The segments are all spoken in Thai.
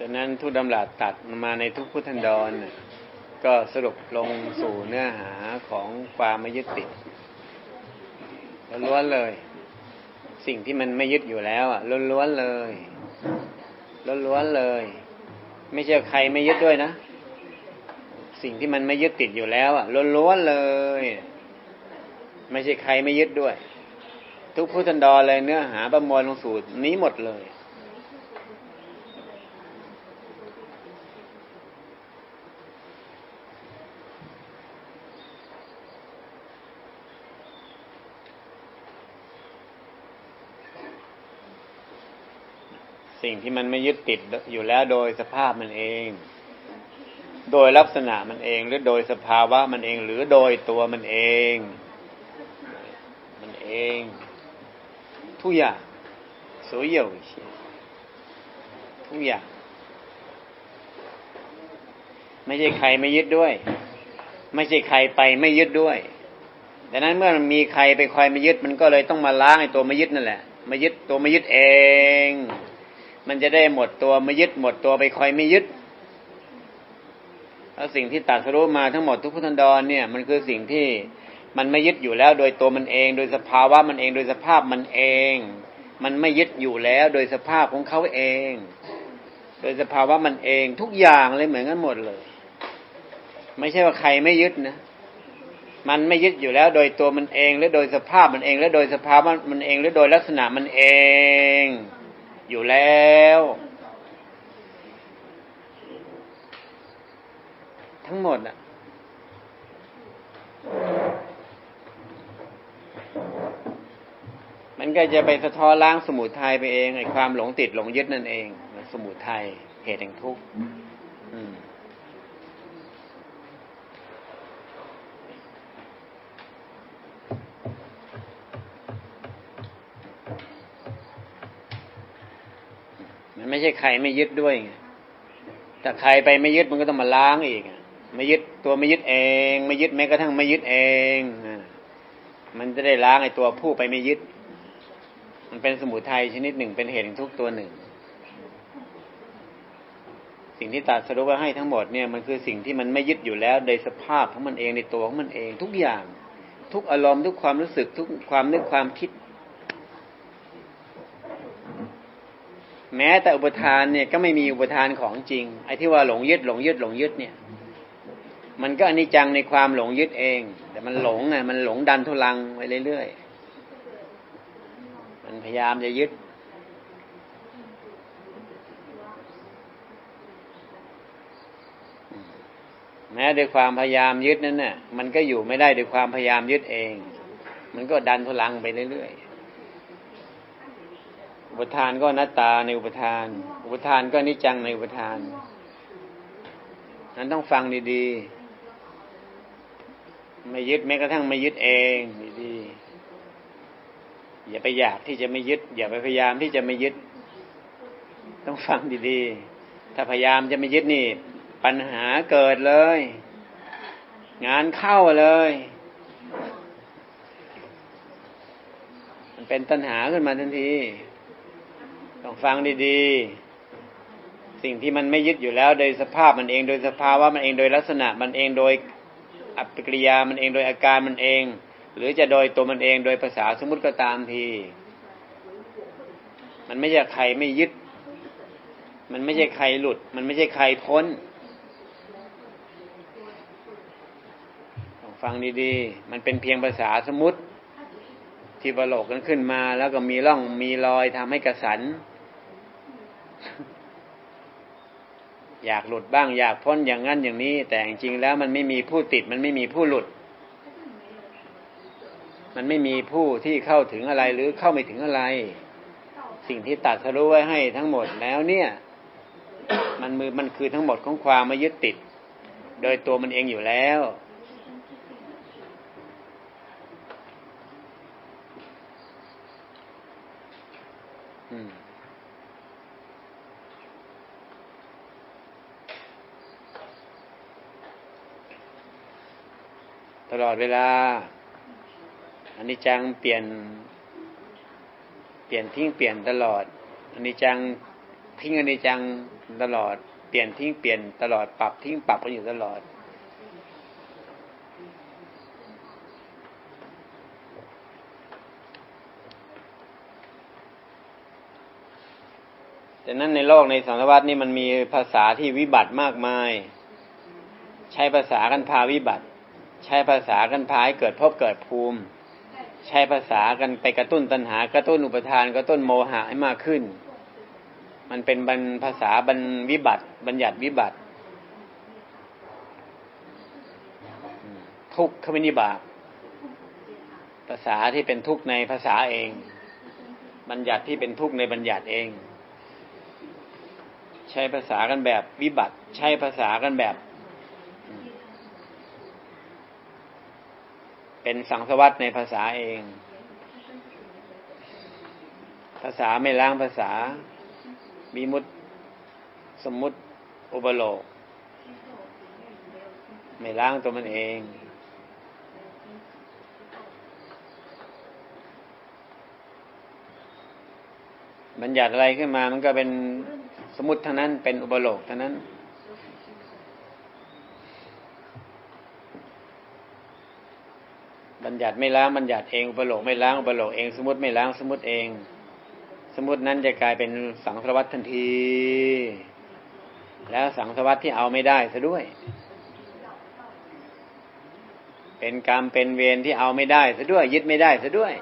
ดังนั้นทุกดำรัสตัดมาในทุกพุทธันดร ก็สรุปลงสู่เนื้อหาของความไม่ยึดติดล้วนเลย สิ่งที่มันไม่ยึดอยู่แล้ว อะล้วนเลยล้วนเลย ไม่ใช่ใครไม่ยึดด้วยนะ สิ่งที่มันไม่ยึดติดอยู่แล้ว อะล้วนเลย ไม่ใช่ใครไม่ยึดด้วย ทุกพุทธันดรเลยเนื้อหาประมวลลงสู่นี้หมดเลย สิ่งที่มันไม่ยึดติดอยู่แล้วโดยสภาพมันเอง โดยลักษณะมันเอง หรือโดยสภาวะมันเอง หรือโดยตัวมันเอง มันเอง ทุกอย่าง所有一些ทุกอย่าง ไม่ใช่ใครไม่ยึดด้วย ไม่ใช่ใครไปไม่ยึดด้วยดังนั้นเมื่อมันมีใครไปคอยไม่ยึด มันก็เลยต้องมาล้างไอ้ตัวไม่ยึดนั่นแหละมายึดตัวไม่ยึดเอง มันจะได้หมดตัวไม่ยึดหมดตัวไปคอยไม่ยึดแล้วสิ่งที่ตัดสรู้มาทั้งหมดทุกพุทธันดรเนี่ย มันคือสิ่งที่มันไม่ยึดอยู่แล้ว โดยตัวมันเอง โดยสภาวะมันเองโดยสภาพมันเอง มันไม่ยึดอยู่แล้ว โดยสภาพของเขาเอง โดยสภาวะมันเองทุกอย่างเลยเหมือนกันหมดเลย ไม่ใช่ว่าใครไม่ยึดนะ มันไม่ยึดอยู่แล้วโดยตัวมันเอง หรือโดยสภาพมันเองหรือโดยสภาวะมันเอง หรือโดยลักษณะมันเอง อยู่แล้ว ทั้งหมดอะมันก็จะไปสะท้อนล้างสมุทัยไปเองไอ้ความหลงติดหลงยึดนั่นเอง สมุทัยเหตุแห่งทุกข์ ไม่ใช่ใครไม่ยึดด้วยไงแต่ใครไปไม่ยึดมันก็ต้องมาล้างอีกไม่ยึดตัวไม่ยึดเอง ไม่ยึดแม้กระทั่งไม่ยึดเองมันจะได้ล้างไอ้ตัวผู้ไปไม่ยึด มันเป็นสมุทัยชนิดหนึ่งเป็นเหตุแห่งทุกตัวหนึ่ง สิ่งที่ตัดสรุปไว้ให้ทั้งหมดเนี่ยมันคือสิ่งที่มันไม่ยึดอยู่แล้วในสภาพของมันเองในตัวของมันเองทุกอย่าง ทุกอารมณ์ทุกความรู้สึกทุกความนึกความคิด แม้แต่อุปทานเนี่ยก็ไม่มีอุปทานของจริง ไอ้ที่ว่าหลงยึดหลงยึดหลงยึดเนี่ย มันก็อนิจจังในความหลงยึดเอง แต่มันหลงไงมันหลงดันทุลังไปเรื่อยๆ มันพยายามจะยึด แม้ด้วยความพยายามยึดนั้นน่ะ มันก็อยู่ไม่ได้ด้วยความพยายามยึดเอง มันก็ดันทุลังไปเรื่อยๆ อุปทานก็นัตตาในอุปทาน อุปทานก็นิจังในอุปทาน นั้นต้องฟังดีๆ ไม่ยึดแม้กระทั่งไม่ยึดเองดีๆ อย่าไปอยากที่จะไม่ยึด อย่าไปพยายามที่จะไม่ยึด ต้องฟังดีๆ ถ้าพยายามจะไม่ยึดนี่ ปัญหาเกิดเลย งานเข้าเลยมันเป็นตัณหาขึ้นมาทันที ต้องฟังดีๆ สิ่งที่มันไม่ยึดอยู่แล้ว โดยสภาพมันเอง โดยสภาวะมันเอง โดยลักษณะมันเอง โดยอัปกิริยามันเอง โดยอาการมันเอง หรือจะโดยตัวมันเอง โดยภาษาสมมุติก็ตามที มันไม่ใช่ใครไม่ยึด มันไม่ใช่ใครหลุด มันไม่ใช่ใครพ้น ต้องฟังดีๆ มันเป็นเพียงภาษาสมมติที่ประโลกกันขึ้นมาแล้วก็มีร่องมีรอยทำให้กระสัน อยากหลุดบ้างอยากพ้นอย่างนั้นอย่างนี้ แต่จริงๆแล้วมันไม่มีผู้ติด มันไม่มีผู้หลุด มันไม่มีผู้ที่เข้าถึงอะไรหรือเข้าไม่ถึงอะไร สิ่งที่ตัดสรู้ไว้ให้ทั้งหมดแล้วเนี่ย มันมือมันคือทั้งหมดของความไม่ยึดติด โดยตัวมันเองอยู่แล้วอืม ตลอดเวลา อันนี้จังเปลี่ยน เปลี่ยนทิ้งเปลี่ยนตลอด อันนี้จังทิ้งอันิจจังตลอด เปลี่ยนทิ้งเปลี่ยนตลอด ปรับทิ้งปรับกันอยู่ตลอด แต่นั้นในโลกในสังสารวัตนี่มันมีภาษาที่วิบัติมากมาย ใช้ภาษากันพาวิบัติ ใช้ภาษากันพาให้เกิดภพเกิดภูมิ ใช้ภาษากันไปกระตุ้นตัณหากระตุ้นอุปทานกระตุ้นโมหะให้มากขึ้น มันเป็นบรรภาษาบรรวิบัติ บัญญัติวิบัติทุกขมินิบาตภาษาที่เป็นทุกข์ในภาษาเอง บัญญัติที่เป็นทุกข์ในบัญญัติเอง ใช้ภาษากันแบบวิบัติ ใช้ภาษากันแบบ เป็นสังสวัตในภาษาเอง ภาษาไม่ล้างภาษามีมุตสมมุติอุปโลก ไม่ล้างตัวมันเองบัญญัติอะไรขึ้นมา มันก็เป็นสมมติเท่านั้น เป็นอุปโลกเท่านั้น บัญญัติไม่ล้างบัญญัติเองอุปโลกไม่ล้างอุปโลกเอง สมมติไม่ล้างสมมติเอง สมมตินั้นจะกลายเป็นสังสารวัตทันที แล้วสังสารวัตที่เอาไม่ได้ซะด้วย เป็นกรรมเป็นเวรที่เอาไม่ได้ซะด้วย ยึดไม่ได้ซะด้วย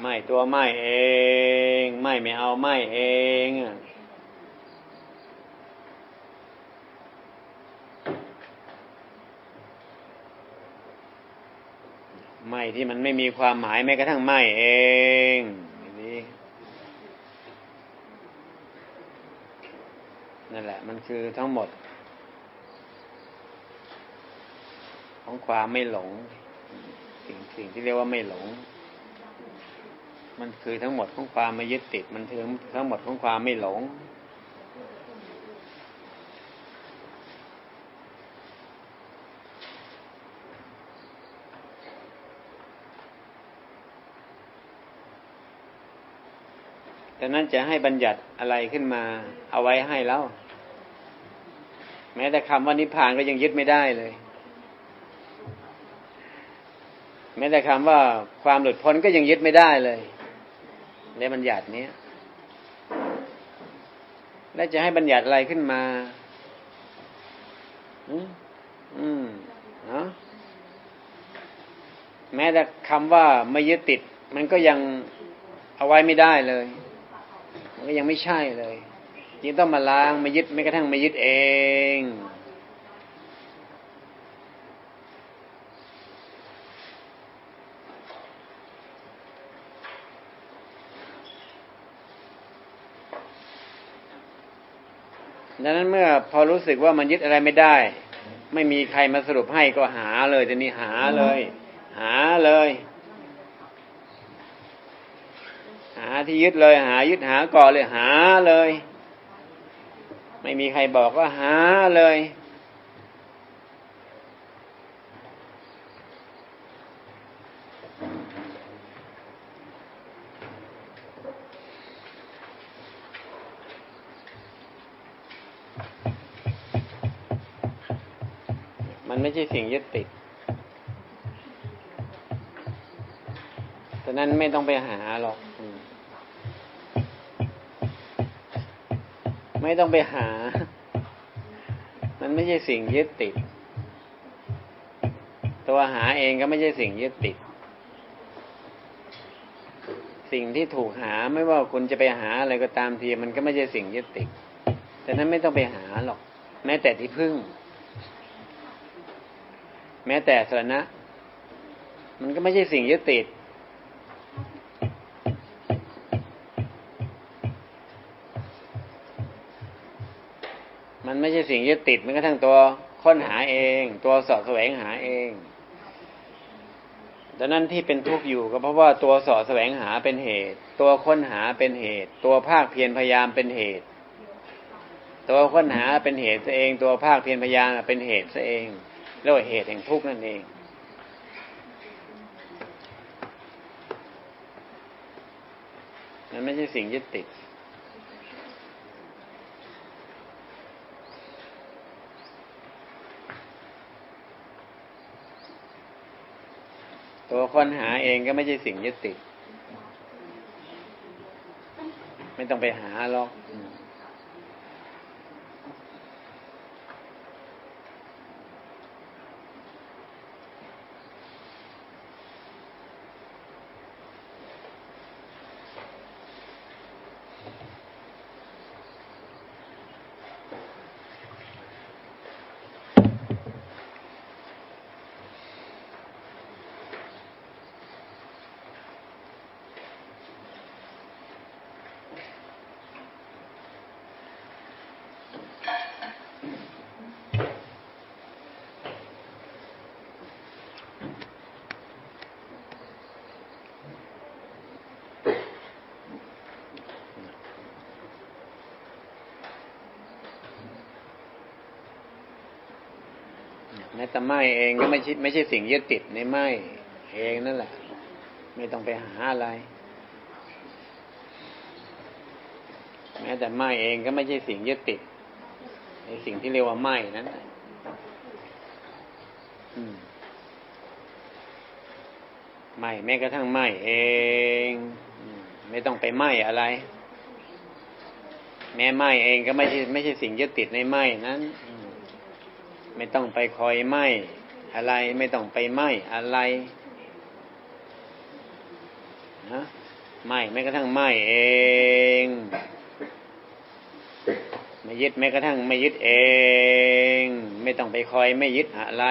ไม่ตัวไม่เอง ไม่ไม่เอาไม่เองไม่ที่มันไม่มีความหมายแม้กระทั่งไม่เองนี่นั่นแหละ มันคือทั้งหมด ของความไม่หลง สิ่งสิ่งที่เรียกว่าไม่หลง มันคือทั้งหมดของความไม่ยึดติด มันคือทั้งหมดของความไม่หลง แต่นั้นจะให้บัญญัติอะไรขึ้นมา เอาไว้ให้แล้ว แม้แต่คำว่านิพพานก็ยังยึดไม่ได้เลยแม้แต่คำว่าความหลุดพ้นก็ยังยึดไม่ได้เลย ในบัญญัตินี้แล้วจะให้บัญญัติอะไรขึ้นมา อืมอืมเนาะแม้แต่คำว่าไม่ยึดติด มันก็ยังเอาไว้ไม่ได้เลย มันก็ยังไม่ใช่เลยยิ่งต้องมาล้างไม่ยึดไม่กระทั่งไม่ยึดเอง ดังนั้นเมื่อพอรู้สึกว่ามันยึดอะไรไม่ได้ ไม่มีใครมาสรุปให้ก็หาเลยจะนี่หาเลย หาเลย หาที่ยึดเลย หา ยึดหาก่อนเลยหาเลย ไม่มีใครบอกว่าหาเลย มันไม่ใช่สิ่งยึดติดฉะนั้นไม่ต้องไปหาหรอก ไม่ต้องไปหา มันไม่ใช่สิ่งยึดติด ตัวหาเองก็ไม่ใช่สิ่งยึดติด สิ่งที่ถูกหาไม่ว่าคุณจะไปหาอะไรก็ตามทีมันก็ไม่ใช่สิ่งยึดติด แต่นั้นไม่ต้องไปหาหรอก แม้แต่ที่พึ่ง แม้แต่สรณะ มันก็ไม่ใช่สิ่งยึดติดมันไม่ใช่สิ่งยึดติดแม้กระทั่งตัวค้นหาเอง ตัวเสอบแสวงหาเองดังนั้นที่เป็นทุกข์อยู่ก็เพราะว่าตัวเสอบแสวงหาเป็นเหตุ ตัวค้นหาเป็นเหตุ ตัวภาคเพียรพยายามเป็นเหตุ ตัวค้นหาเป็นเหตุซะเอง ตัวภาคเพียรพยายามเป็นเหตุซะเองเรียกว่าเหตุแห่งทุกข์นั่นเอง มันไม่ใช่สิ่งยึดติดตัวค้นหาเองก็ไม่ใช่สิ่งยึดติด ไม่ต้องไปหาหรอก แม้แต่ไหมเองก็ไม่ใช่ไม่ใช่สิ่งยึดติดในไหมเองนั่นแหละ ไม่ต้องไปหาอะไร แม้แต่ไหมเองก็ไม่ใช่สิ่งยึดติด ในสิ่งที่เรียกว่าไหมนั้นน่ะอืมไหมแม้กระทั่งไหมเองไม่ต้องไปไหมอะไร แม้ไหมเองก็ไม่ใช่ไม่ใช่สิ่งยึดติดในไหมนั้นอื ไม่ต้องไปคอยไหมอะไรไม่ต้องไปไหมอะไรนะไหมแม้กระทั่งไหมเองไม่ยึดแม้กระทั่งไม่ยึดเอง ไม่ต้องไปคอยไม่ยึดอะไร